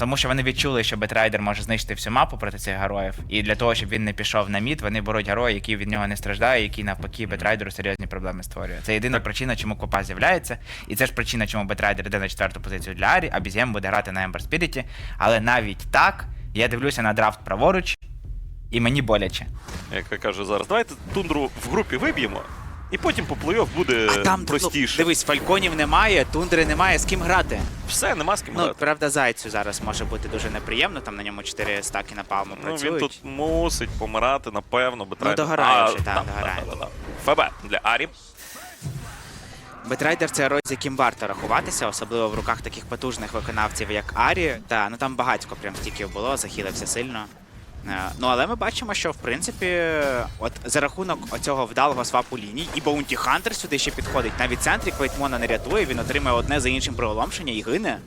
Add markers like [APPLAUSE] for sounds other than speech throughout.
Тому що вони відчули, що Бетрайдер може знищити всю мапу проти цих героїв. І для того, щоб він не пішов на мід, вони беруть героя, який від нього не страждає, який навпаки Бетрайдеру серйозні проблеми створює. Це єдина причина, чому Копа з'являється. І це ж причина, чому Бетрайдер йде на четверту позицію для Арі, а Бізєм буде грати на Ембер Спіріті. Але навіть так я дивлюся на драфт праворуч, і мені боляче. Як я кажу зараз, давайте тундру в групі виб'ємо, і потім по плей-офф буде А там простіше. Ну, дивись, фальконів немає, тундри немає, з ким грати. Все, нема з ким Ну, грати. правда, зайцю зараз може бути дуже неприємно, там на ньому 4 стаки на палму Ну, працюють. він тут мусить помирати, напевно, Бетрайдер. догорає А, вже, так, да, да, да, да. ФБ для Арі. Бетрайдер це роль, з яким варто рахуватися, особливо в руках таких потужних виконавців, як Арі. Та ну там багатько прям стіків було, захилився сильно. Е, Ну але ми бачимо, що в принципі, от за рахунок оцього вдалого свапу ліній, і Боунті Хантер сюди ще підходить. Навіть центрі Квейтмона не рятує, він отримує одне за іншим приголомшення і гине.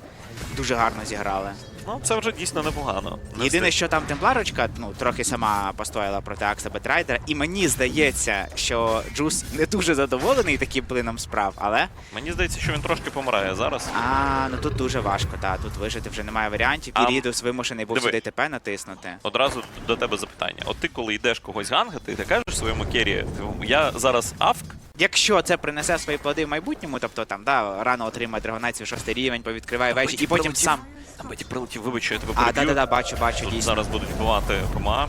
Дуже гарно зіграли. Ну, це вже дійсно непогано. Єдине, що там темпларочка, ну трохи сама постояла проти Акса Бетрайдера, і мені здається, що Джус не дуже задоволений таким плином справ, але Мені здається, що він трошки помирає зараз. а ну тут дуже важко. Та тут вижити вже немає варіантів. І Рідус вимушений був сюди ТП натиснути. Одразу до тебе запитання. От ти, коли йдеш когось гангати, ти кажеш своєму кері, я зараз авк, Якщо це принесе свої плоди в майбутньому, тобто там да рано отримає драгонайців шостий рівень, повідкриває вежі, і потім сам. Там Беті прилетів, вибач, я тебе А, переб'ю. да, да, бачу, бачу, Тут дійсно. зараз будуть вбивати ПМА.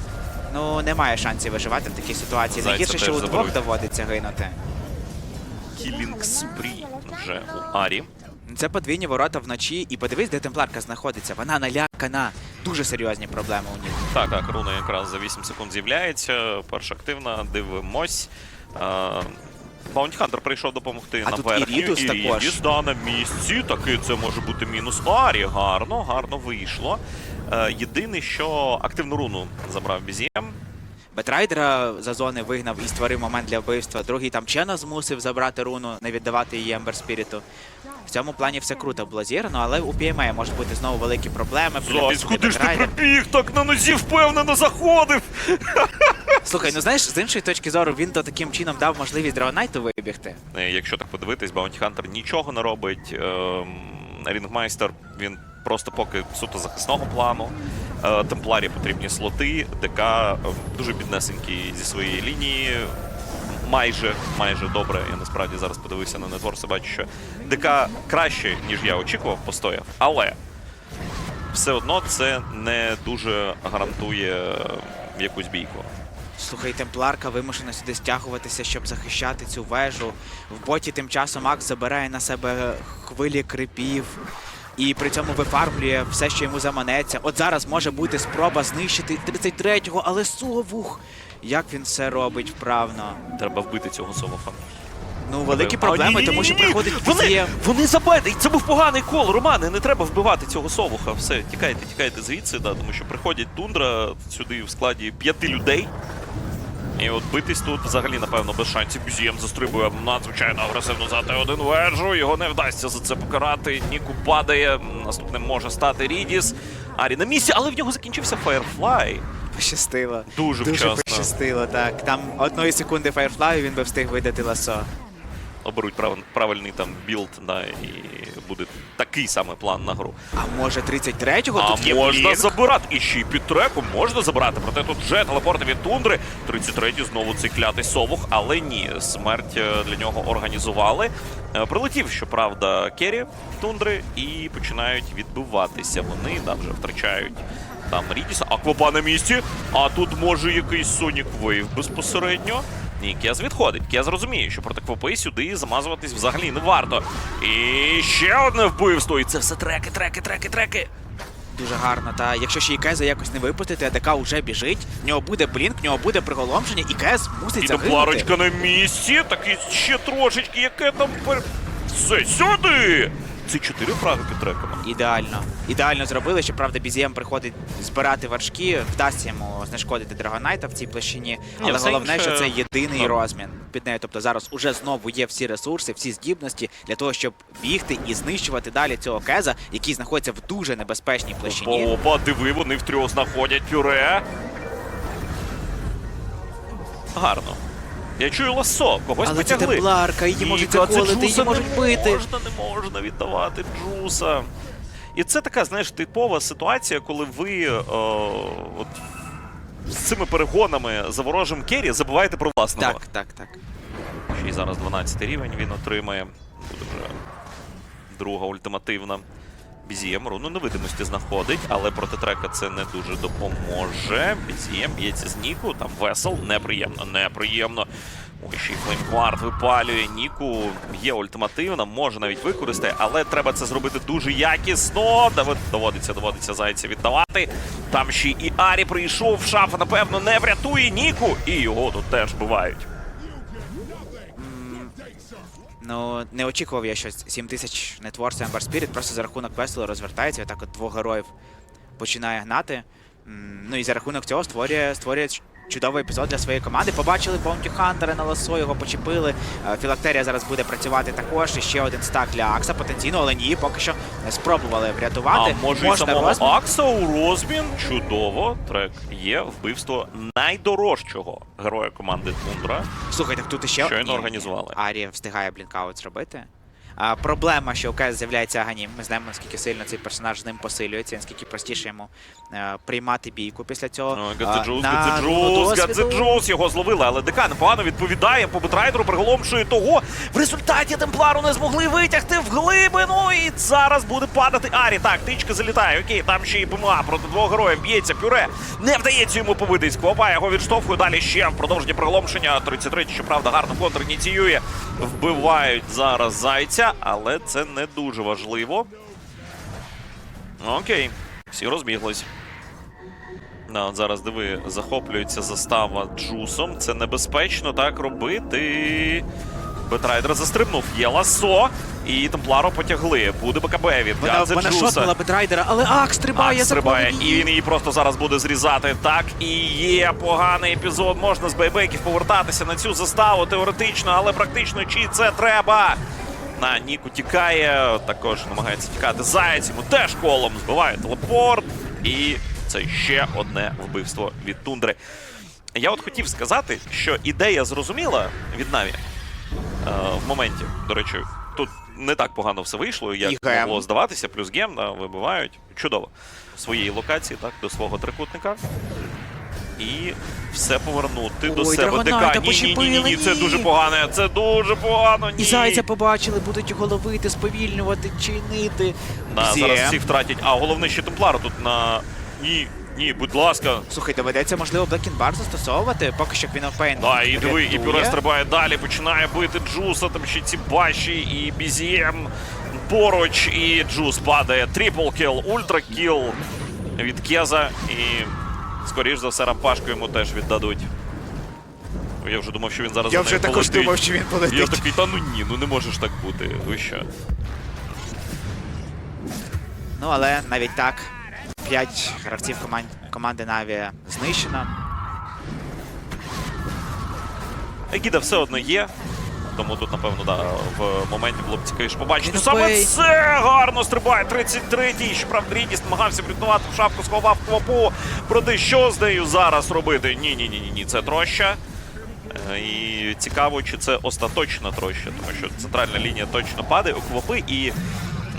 Ну немає шансів виживати в такій ситуації. Зайця Найгірше, що удвох заберуть. доводиться гинути. Кілінг спрі вже у Арі. Це подвійні ворота вночі, і подивись, де темпларка знаходиться. Вона налякана. Дуже серйозні проблеми у них. Так, так, руна якраз за 8 секунд з'являється. Перша активна, дивимось. Хантер прийшов допомогти А на тут верхню. Ірідус також. Ірідус, да, на місці. Таки це може бути мінус Арі. Гарно, гарно вийшло. Е, єдине, що активну руну забрав Бізєм. Бетрайдера за зони вигнав і створив момент для вбивства. Другий там Чена змусив забрати руну, не віддавати її Ембер Спіріту. В цьому плані все круто було зіграно, але у PMA можуть бути знову великі проблеми. Зайць, куди ж ти прибіг? Так на нозі впевнено заходив. Слухай, ну знаєш, з іншої точки зору, він то таким чином дав можливість Драгонайту вибігти. Е, Якщо так подивитись, Баунті Хантер нічого не робить. Ем, Рінгмайстер він просто поки суто захисного плану. Е, Темпларі потрібні слоти. ДК е, дуже біднесенький зі своєї лінії. Майже, майже добре. Я насправді зараз подивився на нетворс і бачу, що ДК краще, ніж я очікував, постояв. Але все одно це не дуже гарантує е, якусь бійку. Слухай, темпларка вимушена сюди стягуватися, щоб захищати цю вежу. В боті тим часом Макс забирає на себе хвилі крипів. І при цьому вифармлює все, що йому заманеться. От зараз може бути спроба знищити 33-го, але Совух! Як він все робить вправно? Треба вбити цього Солофа. Ну, великі проблеми, тому що приходить Вони, Бізєм. вони забеди. Це був поганий кол, Романе. Не треба вбивати цього совуха. Все, тікайте, тікайте звідси, да, тому що приходять тундра сюди в складі п'яти людей. І от битись тут взагалі, напевно, без шансів. Бюзієм застрибує надзвичайно агресивно за один вежу. Його не вдасться за це покарати. Ніку падає. Наступним може стати Рідіс. Арі на місці, але в нього закінчився Firefly. Пощастило. Дуже Дуже вчасно. пощастило, так. Там одної секунди Firefly він би встиг видати ласо. Оберуть прав- правильний там білд, да, і буде такий самий план на гру. А може 33-го А тут є можна блінк? забирати. І ще й під треком можна забирати. Проте тут вже телепорти від тундри. 33-й знову цей клятий совух, але ні. Смерть е, для нього організували. Е, Прилетів, щоправда, Керрі тундри і починають відбиватися. Вони да, вже втрачають там Рідіса. Аквапа на місці. А тут може якийсь Сонік Вейв безпосередньо. Ні, Кез відходить. Кез розуміє, що проти Квопи сюди замазуватись взагалі не варто. І ще одне вбивство. І це все треки, треки, треки, треки. Дуже гарно. Та якщо ще і Кеза якось не випустити, АДК вже біжить, в нього буде блінк, в нього буде приголомшення, і Кез мусить І загинути. пларочка на місці, таки ще трошечки, яке там пер... Все, сюди! Це чотири фраги під треками. Ідеально. Ідеально зробили, що правда BZM приходить збирати важкі, вдасться йому знешкодити Драгонайта в цій площині. Але все головне, інше- що це єдиний Да. розмін під нею. Тобто зараз уже знову є всі ресурси, всі здібності для того, щоб бігти і знищувати далі цього кеза, який знаходиться в дуже небезпечній площині. Опа, диви, вони втрьох знаходять пюре. Гарно. Я чую ласо, когось Але це потягли. її можуть заколити, її можуть не. Можна, не можна віддавати Джуса. І це така, знаєш, типова ситуація, коли ви е, от, з цими перегонами за ворожим Керрі забуваєте про власного. Так, так, так. Ще й зараз 12 рівень він отримає. Буде вже друга ультимативна. Бізієм руну невидимості знаходить, але проти трека це не дуже допоможе. Бізієм б'ється з Ніку, там весел, неприємно, неприємно. Ой, ще й флеймкварт випалює. Ніку є ультимативна, може навіть використати, але треба це зробити дуже якісно. Давид- Доводиться, доводиться зайця віддавати. Там ще і Арі прийшов, шафа, напевно, не врятує Ніку, і його тут теж бивають. Ну, не очікував я, що 7 тисяч нетворців Ember Spirit просто за рахунок весело розвертається, і отак от двох героїв починає гнати. Ну і за рахунок цього створює, створює чудовий епізод для своєї команди. Побачили Баунті Хантера на лосо, його почепили. Е, Філактерія зараз буде працювати також. І ще один стак для Акса потенційно, але ні, поки що не спробували врятувати. А може і самого розмін. Акса у розмін? Чудово. Трек є вбивство найдорожчого героя команди Тундра. Слухай, так тут іще Щойно Ні, організували. Арія встигає блінкаут зробити. А, проблема, що у КС з'являється Аганім. Ми знаємо, наскільки сильно цей персонаж з ним посилюється, наскільки простіше йому е, приймати бійку після цього. Гадзеджус, Гадзеджус, Гадзеджус, його зловили, але ДК непогано відповідає по Бетрайдеру, приголомшує того. В результаті Темплару не змогли витягти в глибину, і зараз буде падати Арі. Так, тичка залітає, окей, там ще і ПМА проти двох героїв б'ється, пюре. Не вдається йому побитись. Квопа його відштовхує, далі ще в продовження приголомшення. 33, щоправда, гарно контр ініціює. Вбивають зараз зайця, але це не дуже важливо. Окей, всі розбіглись. Да, от зараз диви, захоплюється застава джусом. Це небезпечно так робити. Бетрайдер застрибнув. Є ласо. І Темпларо потягли. Буде БКБ від Гадзе вона шотнула Бетрайдера, але Ак стрибає Ак стрибає, і він її просто зараз буде зрізати. Так і є поганий епізод. Можна з байбеків повертатися на цю заставу теоретично, але практично чи це треба. На Ніку тікає, також намагається тікати Заєць, йому теж колом збиває телепорт. І це ще одне вбивство від тундри. Я от хотів сказати, що ідея зрозуміла від Наві е, в моменті. До речі, тут не так погано все вийшло, як могло здаватися. Плюс гем да, вибивають. Чудово. Своєї локації, так, до свого трикутника. І все повернути до себе. ДК. Ні, ні, ні, ні, ні, це дуже погано. Це дуже погано. Ні. І зайця побачили, будуть його ловити, сповільнювати, чинити. Да, Бзє. зараз всіх втратять. А головне ще Темплару тут на. Ні, ні, будь ласка. Слухай, доведеться, можливо, Black Bar застосовувати, поки що Queen of Pain Да, і диви, і. Пюре стрибає далі, починає бити Джуса, там ще ці баші, і Бізієм поруч, і Джус падає. Трипл кіл, ультра кіл від Кеза, і скоріш за все рампашку йому теж віддадуть. Я вже думав, що він зараз Я вже також полетить. думав, що він полетить. Я такий, та ну ні, ну не може ж так бути. Ви що? Ну, але навіть так, п'ять гравців команд... команди Наві знищено. Егіда все одно є. Тому тут, напевно, да, в моменті було б цікавіше побачити. Саме це гарно стрибає. 33-й. Щоправда, Рідіс намагався врятувати в шапку, сховав квапу. Проте що з нею зараз робити? Ні, ні, ні, ні, ні, це троща. Е, І цікаво, чи це остаточна троща, тому що центральна лінія точно падає у квапи і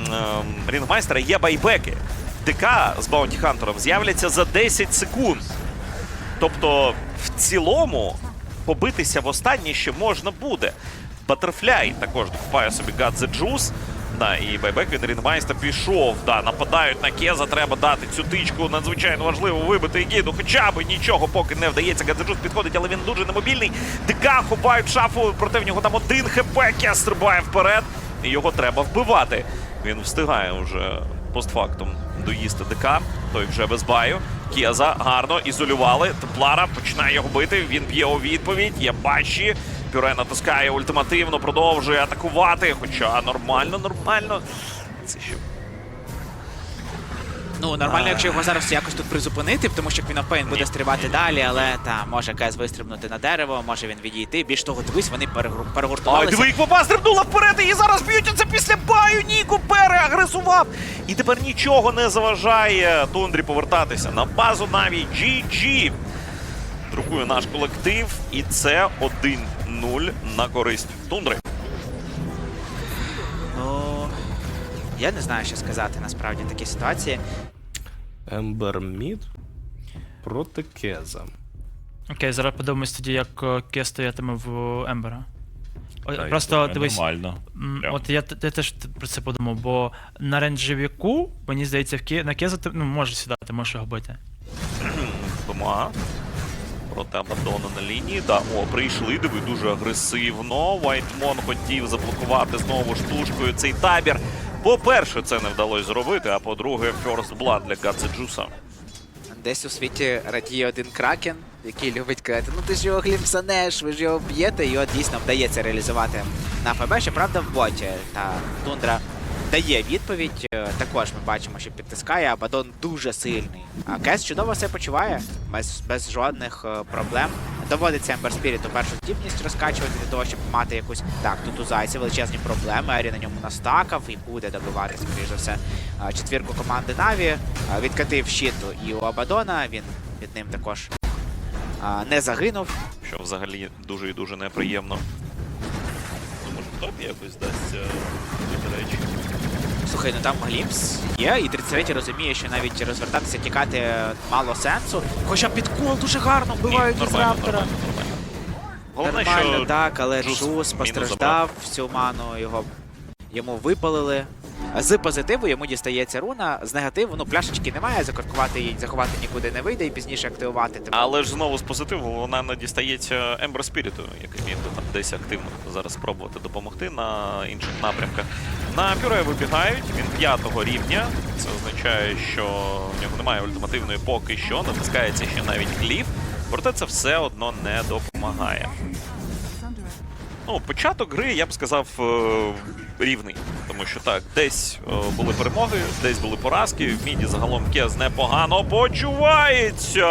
ем, рінгмайстера є байбеки. ДК з Баунті Хантером з'являться за 10 секунд. Тобто, в цілому, побитися в останнє ще можна буде. Батерфляй також докупає собі Гадзе Джус. Да, і байбек від Рінмайста пішов. Да, нападають на Кеза, треба дати цю тичку. Надзвичайно важливо вибити Егіду. Хоча б нічого поки не вдається. Гадзе Джус підходить, але він дуже немобільний. ДК хопають шафу, проти в нього там один хп. Кез стрибає вперед. І його треба вбивати. Він встигає вже постфактум доїсти ДК. Той вже без баю. Кєза гарно ізолювали. Темплара починає його бити. Він б'є у відповідь. Є бачі. Пюре натискає ультимативно, продовжує атакувати. Хоча нормально, нормально. Це ще Ну, нормально, якщо його зараз якось тут призупинити, тому що of буде стрибати далі, але та може Кез вистрибнути на дерево, може він відійти. Більш того, дивись, вони перегру- перегуртувалися. диви, як попа стрибнула вперед, і зараз б'ють це після баю. Ніку переагресував. І тепер нічого не заважає Тундрі повертатися на базу навіть GG. Друкує наш колектив, і це 1-0 на користь Тундри. Ну, Я не знаю, що сказати насправді в такій ситуації. Ембер Мід проти Кеза. Окей, зараз подивимось тоді, як е, Ке стоятиме в Ембера. О, Та, Просто дивись, Нормально. от я, я теж про це подумав, бо на ренджевіку, мені здається, в Ке, на Кеза ти ну, можеш сідати, можеш його бити. Дома. Проти Абадона на лінії. Да, о, прийшли, диви, дуже агресивно. Вайтмон хотів заблокувати знову штучкою цей табір. По-перше, це не вдалося зробити, а по-друге, First Blood для Гадзе Джуса. Десь у світі радіє один кракен, який любить казати, ну ти ж його глімсанеш, ви ж його б'єте, і от дійсно вдається реалізувати на ФБ, щоправда, в боті. Та Тундра дає відповідь. Е, Також ми бачимо, що підтискає, а Бадон дуже сильний. А Кес чудово себе почуває, без, без жодних е, проблем. Доводиться Ембер Спіріту першу здібність розкачувати для того, щоб мати якусь. Так, тут у Зайці величезні проблеми. Арі на ньому настакав і буде добивати, скоріш за все, четвірку команди Наві. Відкатив щиту і у Абадона. Він під ним також не загинув. Що взагалі дуже і дуже неприємно. Ну, може, в якось дасть е, бути речі. Слухай, ну там Глімс є, і 33 розуміє, що навіть розвертатися, тікати мало сенсу. Хоча підкол дуже гарно вбивають із раптора. Нормально, нормально. Головне, Нормально, що так, але Джус Джус, постраждав всю ману, його йому випалили. З позитиву йому дістається руна, з негативу, ну пляшечки немає, закоркувати її, заховати нікуди не вийде і пізніше активувати. Тому Але ж знову з позитиву вона не дістається Ембер Спіріту, який би там десь активно зараз спробувати допомогти на інших напрямках. На Пюре вибігають, він п'ятого рівня. Це означає, що в нього немає ультимативної поки що, натискається ще навіть гліф, проте це все одно не допомагає. Ну, початок гри, я б сказав, е, рівний. Тому що так, десь е, були перемоги, десь були поразки. В міді загалом Кез непогано почувається.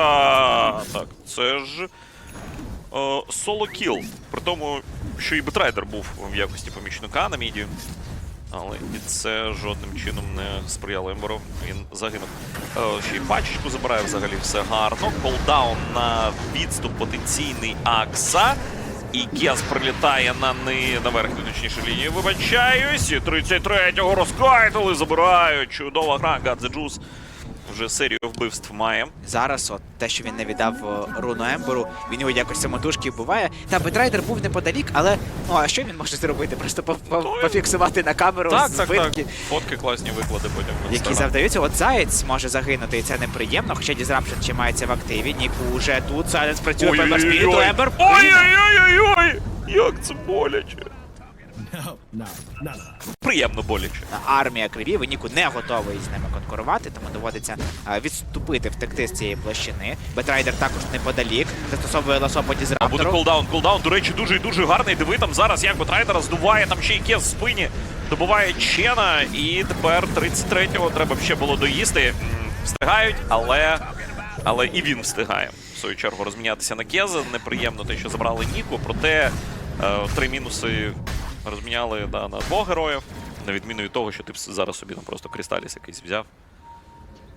Так, це ж е, соло кіл. При тому, що і Бетрайдер був в якості помічника на міді. Але і це жодним чином не сприяло Емберу. Він загинув. Е, ще й пачечку забирає взагалі все гарно. Колдаун на відступ потенційний Акса. І Гес прилітає на ни... на верхню, точніше, лінію. Вибачаюсь. І 33-го розкайтили, забирають. Чудова гра. Гадзе Джус вже серію вбивств має. зараз, от те, що він не віддав е, руну Емберу, він його якось самотужки вбиває. Та Бетрайдер був неподалік, але ну а що він може зробити? Просто по- по- пофіксувати на камеру збитки. Фотки класні виклади потім. які завдаються. От Заєць може загинути, і це неприємно, хоча Дізрапшн ще мається в активі. Ніку вже тут Сайленс працює по Ембер Ой-ой-ой. Як це боляче. Приємно боляче. армія кривів, і Ніку не готовий з ними конкурувати, тому доводиться відступити, втекти з цієї площини. Бетрайдер також неподалік, застосовує ласо по А буде Дізраптору. кулдаун. Кулдаун, до речі, дуже і дуже гарний. Диви там зараз, як Бетрайдера здуває, там ще й кес в спині. Добуває Чена, і тепер 33-го треба ще було доїсти. Встигають, але. Але і він встигає в свою чергу розмінятися на Кеза. Неприємно те, що забрали Ніку, проте е, три мінуси розміняли да, на двох героїв. На відміну від того, що ти зараз собі там просто Крісталіс якийсь взяв.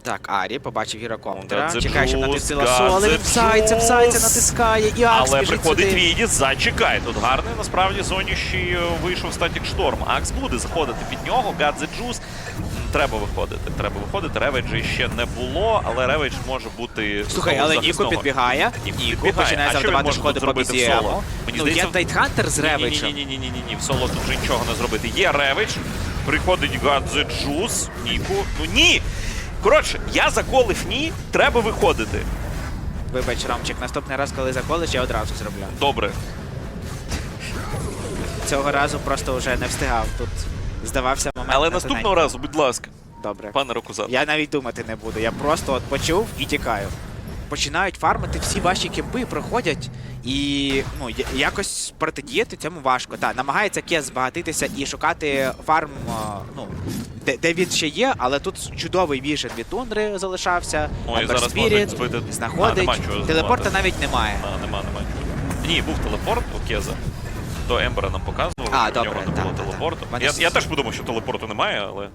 Так, Арі побачив гірокоптера. Гадзе Чекає, щоб Джуз, натисила соли. Він псається, псається, натискає. І Акс Але біжить приходить сюди. Відіс, зачекай. Тут гарний насправді зоніщий е, вийшов статік шторм. Акс буде заходити під нього. Гадзе Джус. М, Треба виходити. Треба виходити. Реведжі ще не було, але реведж може бути. Слухай, але захисного. підбігає. Ніку починає завдавати шкоди по соло? бізіему. Мені Ну, є Тайтхантер з Ревичем. Ні, ні, ні, ні, ні. В соло тут вже нічого не зробити. Є Реведж, приходить Гадзе Джус, Ніку. Ну ні! Коротше, я заколив ні, треба виходити. Вибач, Ромчик, наступний раз, коли заколиш, я одразу зроблю. Добре. Цього разу просто вже не встигав. Тут здавався момент. Але на наступного тоненький. разу, будь ласка, Добре. пане Рокузан. Я навіть думати не буду. Я просто от почув і тікаю. Починають фармити всі ваші кемпи, проходять, і ну якось протидіяти цьому важко. Так, намагається Кес збагатитися і шукати фарм, ну де, де він ще є, але тут чудовий віжен від тундри залишався. Ой, Ember зараз Spirit збити. Знаходить. чого Телепорта навіть немає. А, нема, нема чого. Ні, був телепорт у Кеза. То Ембера нам показував, А, що добре, в нього не було телепорту. Я, я теж подумав, що телепорту немає, але.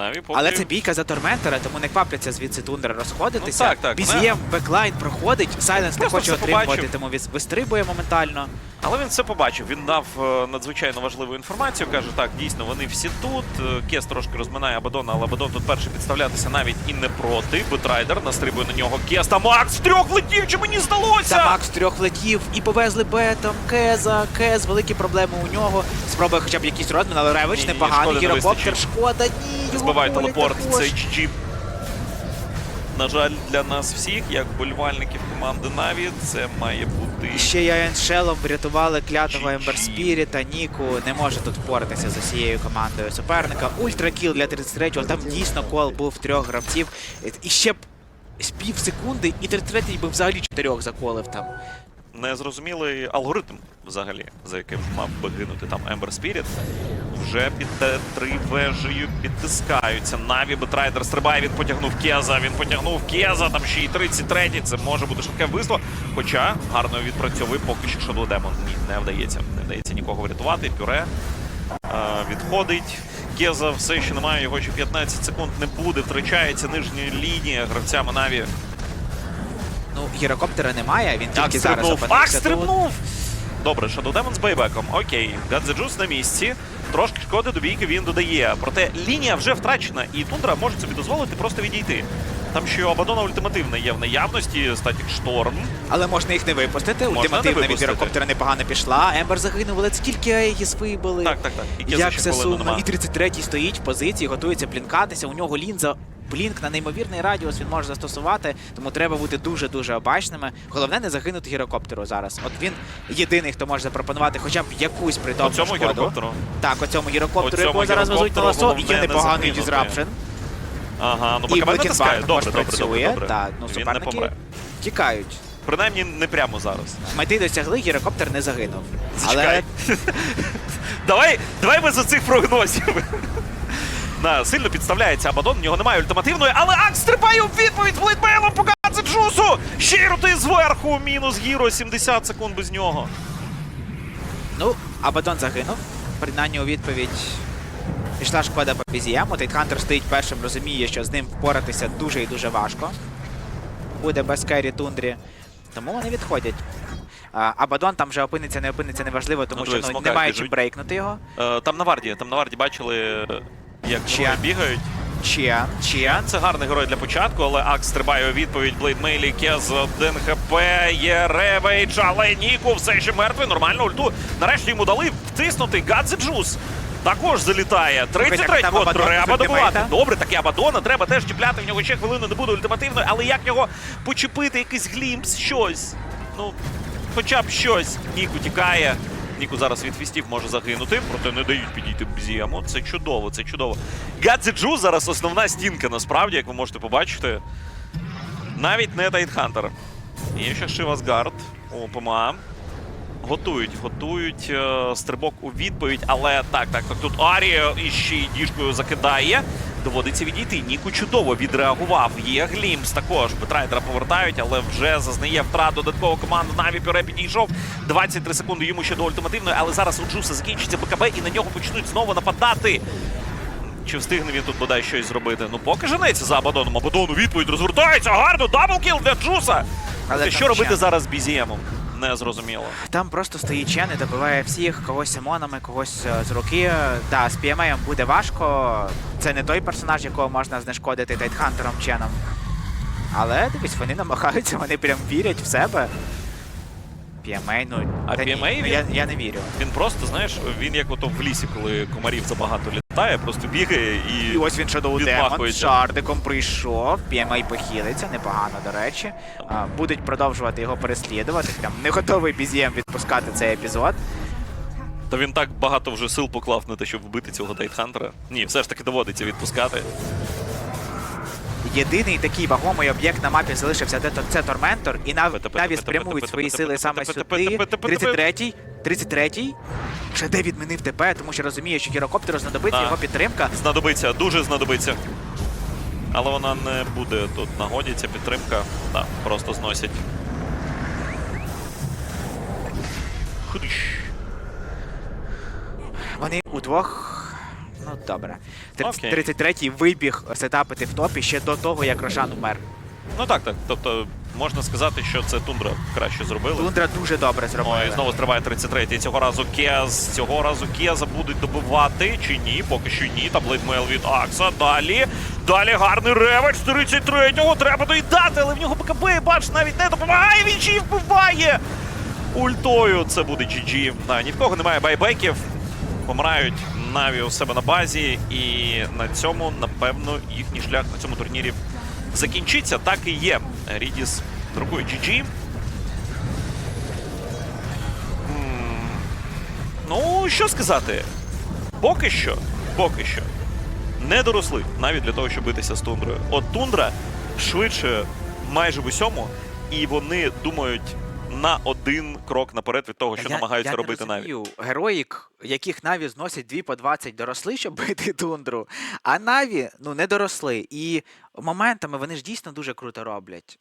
Наві поки... Але це бійка за Торментора, тому не квапляться звідси тундра розходитися. Ну, так, так, Бізієм беклайн проходить, Сайленс не хоче отримувати, побачив. тому вистрибує моментально. Але він все побачив. Він дав е, надзвичайно важливу інформацію. Каже, так, дійсно, вони всі тут. Е, Кес трошки розминає Абадона, але Абадон тут перший підставлятися навіть і не проти. Бетрайдер настрибує на нього Кес. Та Макс трьох летів, чи мені здалося? Та Макс трьох летів і повезли бетом. Кеза, Кез, великі проблеми у нього. Спробує хоча б якийсь розмін, але Ревич непоганий. Гірокоптер, шкода, ні, Збиває телепорт. Це HG. На жаль, для нас всіх, як болівальників команди Наві, це має бути. І ще я Еншелом врятували клятого GG. Ембер Спіріта. Ніку не може тут впоратися з усією командою суперника. Ультракіл для 33-го. Там дійсно кол був трьох гравців. І ще пів секунди, і 33-й би взагалі чотирьох заколив там. Незрозумілий алгоритм взагалі, за яким мав би гинути там Ембер Спіріт. Вже під Т3 вежею підтискаються. Наві Бетрайдер стрибає, він потягнув Кеза, він потягнув Кеза, там ще й 33-й. Це може бути швидке вбивство. Хоча гарно відпрацьовує поки що Shadow Demon. Ні, не вдається. Не вдається нікого врятувати. Пюре е, відходить. Кеза все ще немає, його ще 15 секунд не буде. Втрачається нижня лінія гравцями Наві. Ну, гірокоптера немає, він Так, тільки зараз опинився Ах, тут. стрибнув! Добре, Shadow Demon з бейбеком. Окей, Гадзеджус на місці. Трошки шкоди до бійки він додає. Проте лінія вже втрачена, і Тундра може собі дозволити просто відійти. Там ще Абадона ультимативна є в наявності, статік шторм. Але можна їх не випустити. Можна Ультимативна не від випустити. гірокоптера непогано пішла. Ембер загинув, але скільки Аегіс вибили. Так, так, так. І Як це сумно. І 33-й стоїть в позиції, готується блінкатися. У нього лінза. Блінк на неймовірний радіус він може застосувати, тому треба бути дуже-дуже обачними. Головне не загинути гірокоптеру зараз. От він єдиний, хто може запропонувати хоча б якусь притомну цьому шкоду. гірокоптеру. Так, оцьому гірокоптеру, Оцьому якого зараз везуть на ласо, є непоганий дізрапшн. Ага, ну Блікінбанк натискає. Добре, добре, працює. добре, добре. Так, ну Він не помре. тікають. Принаймні не прямо зараз. Мети досягли, гірокоптер не загинув. Зачекай. [LAUGHS] давай, давай без оцих прогнозів. На, сильно підставляється Абадон, в нього немає ультимативної, але Акс стрибає у відповідь блейдмейлом по Гадзеджусу! Ще й рути зверху, мінус гіро, 70 секунд без нього. Ну, Абадон загинув. Принаймні у відповідь пішла шкода по Бізієму. Тайтхантер стоїть першим, розуміє, що з ним впоратися дуже і дуже важко. Буде без керрі тундрі. Тому вони відходять. А, Абадон там вже опиниться, не опиниться, неважливо, тому Ну, що ну, немає чим брейкнути його. Е, там на варді, там на варді бачили, як Чия? бігають. Чіан, Чіан. Це гарний герой для початку, але Акс стрибає у відповідь. Блейдмейлі, Кез, 1 хп, є ревейдж, але Ніку все ще мертвий, нормально ульту. Нарешті йому дали втиснути Гадзеджус. Також залітає. 33 там от Абадон треба добивати. Добре, таке Абадона треба теж чіпляти. В нього ще хвилину не буде ультимативної, але як його почепити, якийсь глімпс, щось. Ну, хоча б щось. Ніку тікає. Ніку зараз від фістів може загинути, проте не дають підійти Бзіаму. Це чудово, це чудово. Гадзеджу зараз основна стінка, насправді, як ви можете побачити. Навіть не Тайтхантер. Є ще Шивасгард у ПМА. Готують, готують е, стрибок у відповідь, але так, так, так. Тут Арія іще й діжкою закидає. Доводиться відійти. Ніку чудово відреагував. Є Глімс також. Бетрайдера повертають, але вже зазнає втрат додаткова команда. Наві Пюре підійшов. 23 секунди йому ще до ультимативної, але зараз у Джуса закінчиться БКБ і на нього почнуть знову нападати. Чи встигне він тут бодай щось зробити? Ну поки женеться за Абадоном. Абадон у відповідь розвертається. Гарно, даблкіл для Джуса. Але що робити зараз з Бізіємом? Не зрозуміло. Там просто стоїть Чен і добиває всіх, когось Симонами, когось е, з руки. Да, з PMA буде важко. Це не той персонаж, якого можна знешкодити Тайтхантером Ченом. Але дивись, вони намагаються, вони прям вірять в себе. PMA, ну. А та ні, PMA ну, я, я не вірю. Він просто, знаєш, він як ото в лісі, коли комарів забагато літає, просто бігає і. І ось він Shadow Demon шардиком прийшов. PMI похилиться, непогано, до речі. А, будуть продовжувати його переслідувати. Прям не готовий BZM відпускати цей епізод. Та він так багато вже сил поклав на те, щоб вбити цього Тайтхантера. Ні, все ж таки доводиться відпускати. Єдиний такий вагомий об'єкт на мапі залишився, де це Торментор, і Нав... Пете, пете, Наві спрямують свої сили саме сюди. пете, пете, пете, 33-й, 33-й. Вже де відмінив ТП, тому що розуміє, що гірокоптеру знадобиться його підтримка. Знадобиться, дуже знадобиться. Але вона не буде тут нагоді, ця підтримка. Так, просто зносять. Вони удвох. Ну добре. Окей. 33-й вибіг сетапити в топі ще до того, як Рошан умер. Ну так, так. Тобто можна сказати, що це тундра краще зробили. Тундра дуже добре зробила. Ой, знову стриває 33-й. Цього разу Кез. Цього разу Кеза будуть добивати чи ні? Поки що ні. Та блейдмейл від Акса. Далі. Далі гарний реведж 33-го. Треба доїдати, але в нього БКБ, бач, навіть не допомагає. Він й вбиває. Ультою це буде GG. Ні в кого немає байбеків. Помирають Наві у себе на базі, і на цьому, напевно, їхній шлях на цьому турнірі закінчиться. Так і є. Рідіс друкує GG. Ну, що сказати? Поки що, поки що. Не доросли навіть для того, щоб битися з тундрою. От тундра швидше майже в усьому, і вони думають на один крок наперед від того, що Я- намагаються я робити не розумію. Героїк, яких Наві зносять 2 по 20 доросли, щоб [LAUGHS] бити тундру. А Наві ну не доросли. І моментами вони ж дійсно дуже круто роблять.